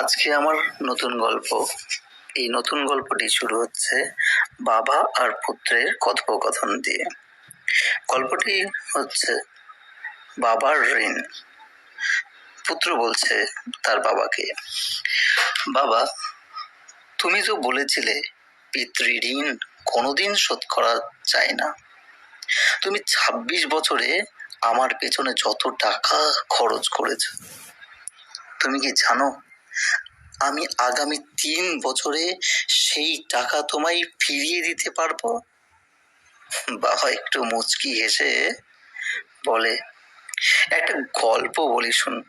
আজকে আমার নতুন গল্প। এই নতুন গল্পটি শুরু হচ্ছে বাবা আর পুত্রের কথোপকথন দিয়ে। গল্পটি হচ্ছে বাবার ঋণ। পুত্র বলছে তার বাবাকে, বাবা, তুমি তো বলেছিলে পিতৃ পিতৃঋণ কোনোদিন শোধ করা যায় না। তুমি ছাব্বিশ বছরে আমার পেছনে যত টাকা খরচ করেছ, তুমি কি জানো আমি আগামী তিন বছরে সেই টাকা তোমায় ফিরিয়ে দিতে পারব? বাবা, একটু মুচকি হেসে বলে, একটা গল্প বলি শুন।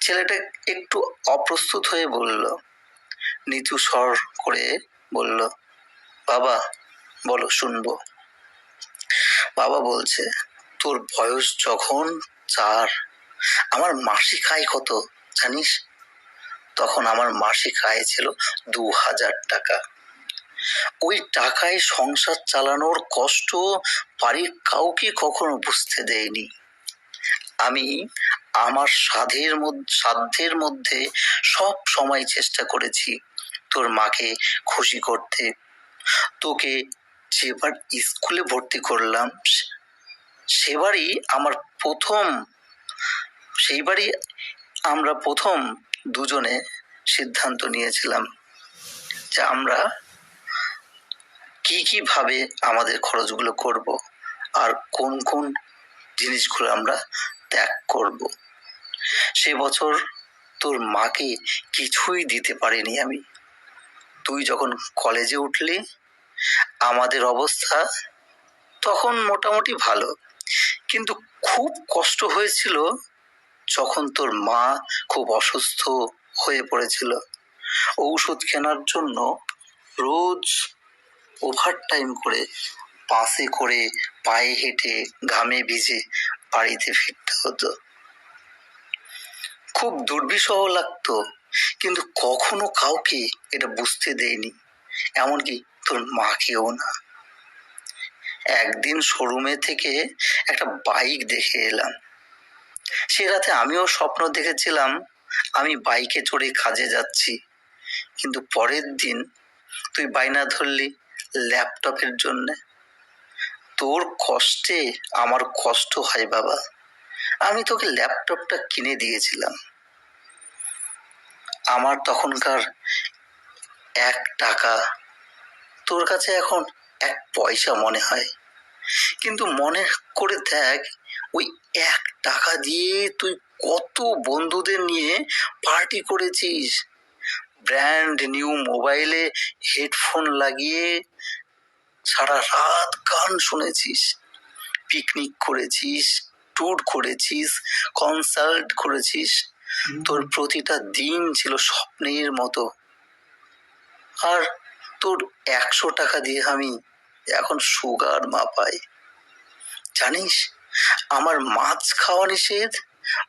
ছেলেটা একটু অপ্রস্তুত হয়ে বলল, নিচু স্বর করে বলল, বাবা, বলো, শুনব। বাবা বলছে, তোর বয়স যখন চার, আমার মাসিক আয় কত? জানিস? তখন আমার মাসিক আয় ছিল দু হাজার টাকা। ওই টাকায় সংসার চালানোর কষ্ট বাড়ির কাউকে কখনো বুঝতে দেয়নি। আমি আমার মধ্যে সাধ্যের মধ্যে সব সময় চেষ্টা করেছি তোর মাকে খুশি করতে। তোকে যেবার স্কুলে ভর্তি করলাম সেবারই আমার প্রথম, সেইবারই আমরা প্রথম দুজনে সিদ্ধান্ত নিয়েছিলাম যে আমরা কি কি ভাবে আমাদের খরচগুলো করব আর কোন কোন জিনিসগুলো আমরা ত্যাগ করব। সে বছর তোর মাকে কিছুই দিতে পারিনি আমি। তুই যখন কলেজে উঠলি, আমাদের অবস্থা তখন মোটামুটি ভালো। কিন্তু খুব কষ্ট হয়েছিল যখন তোর মা খুব অসুস্থ হয়ে পড়েছিল, ঔষধ কেনার জন্য রোজ ওভার টাইম করে বাসে করে পায়ে হেঁটে ঘামে ভিজে বাড়িতে ফিরতে হতো। খুব দুর্বিষহ লাগতো, কিন্তু কখনো কাউকে এটা বুঝতে দেয়নি, এমনকি তোর মাকেও না। একদিন শোরুমে থেকে একটা বাইক দেখে এলাম। সে রাতে আমিও স্বপ্ন দেখেছিলাম, আমি বাইকে চড়ে কাজে যাচ্ছি। কিন্তু পরের দিন তুই বাইনা ধরলি ল্যাপটপের জন্য। তোর কষ্টে আমার কষ্ট হয় বাবা। আমি তোকে ল্যাপটপটা কিনে দিয়েছিলাম। আমার তখনকার এক টাকা, তোর কাছে এখন এক পয়সা মনে হয়। কিন্তু মনে করে দেখ ওই এক টাকা দিয়ে তুই কত বন্ধুদের নিয়ে পার্টি করেছিস? ব্র্যান্ড নিউ মোবাইলে হেডফোন লাগিয়ে সারা রাত গান শুনেছিস পিকনিক করেছিস ট্যুর করেছিস কনসার্ট করেছিস। তোর প্রতিটা দিন ছিল স্বপ্নের মতো। আর তোর একশো টাকা দিয়ে আমি এখন সুগার মাপাই। জানিস আমার মাছ খাওয়া নিষেধ?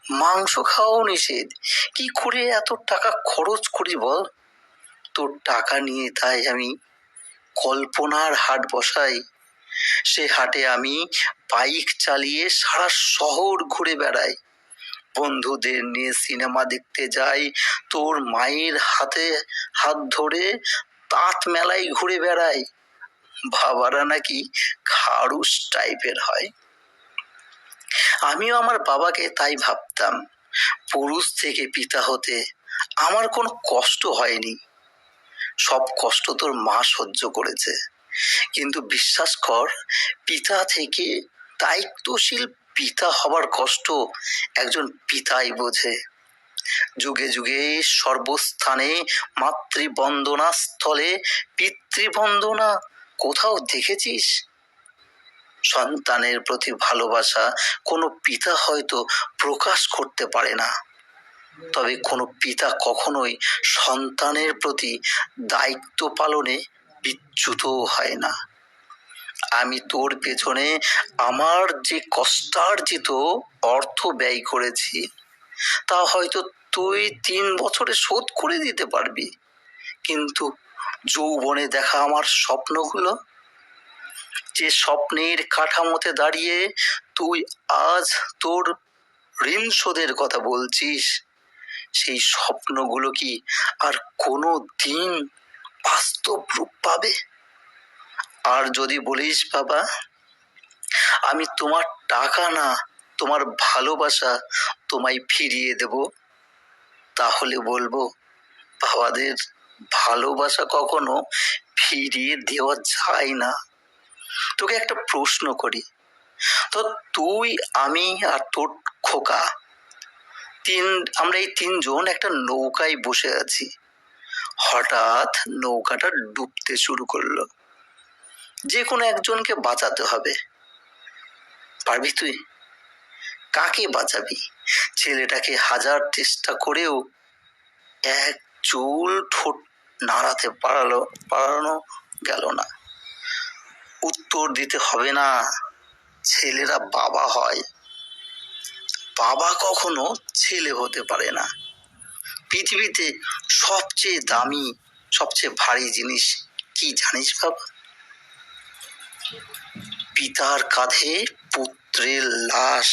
মাংস খাওয়াও নিষেধ? কি করে এত টাকা খরচ করি বল? তোর টাকা নিয়ে তাই আমি কল্পনার হাট বসাই। সে হাটে আমি বাইক চালিয়ে সারা শহর ঘুরে বেড়াই। বন্ধুদের নিয়ে সিনেমা দেখতে যাই। তোর মায়ের হাতে হাত ধরে তাঁত মেলায় ঘুরে বেড়াই। বাবারা নাকি খারুস টাইপের হয়। আমিও আমার বাবাকে তাই ভাবতাম। পুরুষ থেকে পিতা হতে আমার কোনো কষ্ট হয়নি। সব কষ্ট তোর মা সহ্য করেছে। কিন্তু বিশ্বাস কর, পিতা থেকে দায়িত্বশীল পিতা হবার কষ্ট একজন পিতাই বোঝে। যুগে যুগে সর্বস্থানে মাতৃবন্দনা স্থলে পিতৃবন্দনা কোথাও দেখেছিস? সন্তানের প্রতি ভালোবাসা কোনো পিতা হয়তো প্রকাশ করতে পারে না। তবে কোনো পিতা কখনোই সন্তানের প্রতি দায়িত্ব পালনে বিচ্যুতও হয় না। আমি তোর পেছনে আমার যে কষ্টার্জিত অর্থ ব্যয় করেছি, তা হয়তো তুই তিন বছরে শোধ করে দিতে পারবি। কিন্তু যৌবনে দেখা আমার স্বপ্নগুলো যে স্বপ্নের কাঠামোতে দাঁড়িয়ে তুই আজ তোর ঋণ শোধের কথা বলছিস, সেই স্বপ্নগুলো কি আর কোনো দিন বাস্তব রূপ পাবে? আর যদি বলিস বাবা, আমি তোমার টাকা না, তোমার ভালোবাসা তোমায় ফিরিয়ে দেব। তাহলে বলব, বাবাদের ভালোবাসা কখনো ফিরিয়ে দেওয়া যায় না। তোকে একটা প্রশ্ন করি। তো তুই, আমি আর তোর খোকা, তিন, আমরা এই তিনজন একটা নৌকায় বসে আছি। হঠাৎ নৌকাটা ডুবতে শুরু করল। যে কোনো একজনকে বাঁচাতে হবে। পারবি তুই? কাকে বাঁচাবি? ছেলেটাকে হাজার চেষ্টা করেও এক চুল ঠোঁট নাড়াতে পারালো, পারানো গেল না। উত্তর দিতে হবে না। ছেলেরা বাবা হয়। বাবা কখনো ছেলে হতে পারে না। পৃথিবীতে সবচেয়ে দামি, সবচেয়ে ভারী জিনিস কি জানিস বাবা? পিতার কাঁধে পুত্রের লাশ।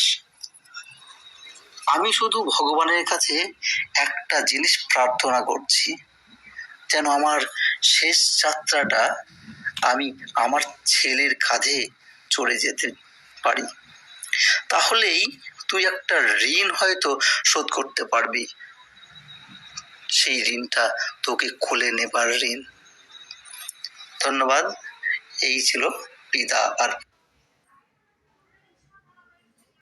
আমি শুধু ভগবানের কাছে একটা জিনিস প্রার্থনা করছি, যেন আমার শেষ যাত্রাটা আমি আমার ছেলের কাঁধে চড়ে যেতে পারি। তাহলেই তুই একটা ঋণ হয়তো শোধ করতে পারবি। সেই ঋণটা তোকে খুলে নেবার ঋণ। ধন্যবাদ। এই ছিল পিতা আর